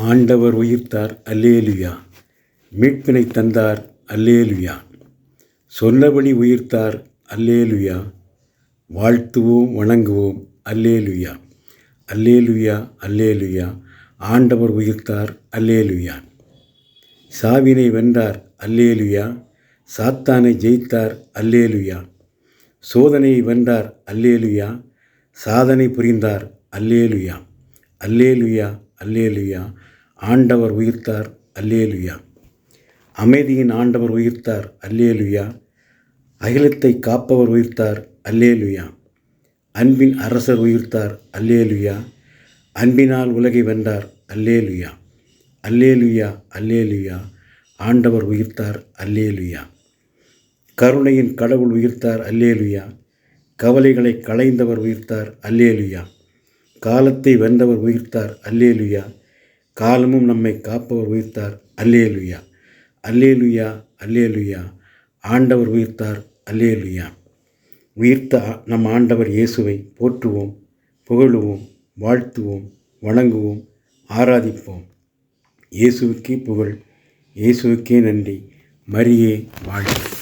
ஆண்டவர் உயிர்த்தார் அல்லேலுயா. மீட்பினை தந்தார் அல்லேலுயா. சொல்லபடி உயிர்த்தார் அல்லேலுயா. வாழ்த்துவோம் வணங்குவோம் அல்லேலுயா. அல்லேலுயா அல்லேலுயா. ஆண்டவர் உயிர்த்தார் அல்லேலுயா. சாவினை வென்றார் அல்லேலுயா. சாத்தானை ஜெயித்தார் அல்லேலுயா. சோதனையை வென்றார் அல்லேலுயா. சாதனை புரிந்தார் அல்லேலுயா. அல்லேலுயா அல்லேலுயா. ஆண்டவர் உயிர்த்தார். அல்லேலுயா. அமைதியின் ஆண்டவர் உயிர்த்தார். அல்லேலுயா. அகிலத்தை காப்பவர் உயிர்த்தார். அல்லேலுயா. அன்பின் அரசர் உயிர்த்தார். அல்லேலுயா. அன்பினால் உலகை வென்றார். அல்லேலுயா. அல்லேலுயா. அல்லேலுயா. ஆண்டவர் உயிர்த்தார். அல்லேலுயா. கருணையின் கடவுள் உயிர்த்தார். அல்லேலுயா. கவலைகளை களைந்தவர் உயிர்த்தார். அல்லேலுயா. காலத்தை வென்றவர் உயிர்த்தார். அல்லேலுயா. காலமும் நம்மை காப்பவர் உயிர்த்தார். அல்லேலுயா. அல்லேலுயா அல்லேலுயா. ஆண்டவர் உயிர்த்தார். அல்லேலுயா. உயிர்த்த நம் ஆண்டவர் இயேசுவை போற்றுவோம் புகழுவோம் வாழ்த்துவோம் வணங்குவோம் ஆராதிப்போம். இயேசுவுக்கே புகழ் இயேசுவுக்கே நன்றி. மரியே வாழ்த்து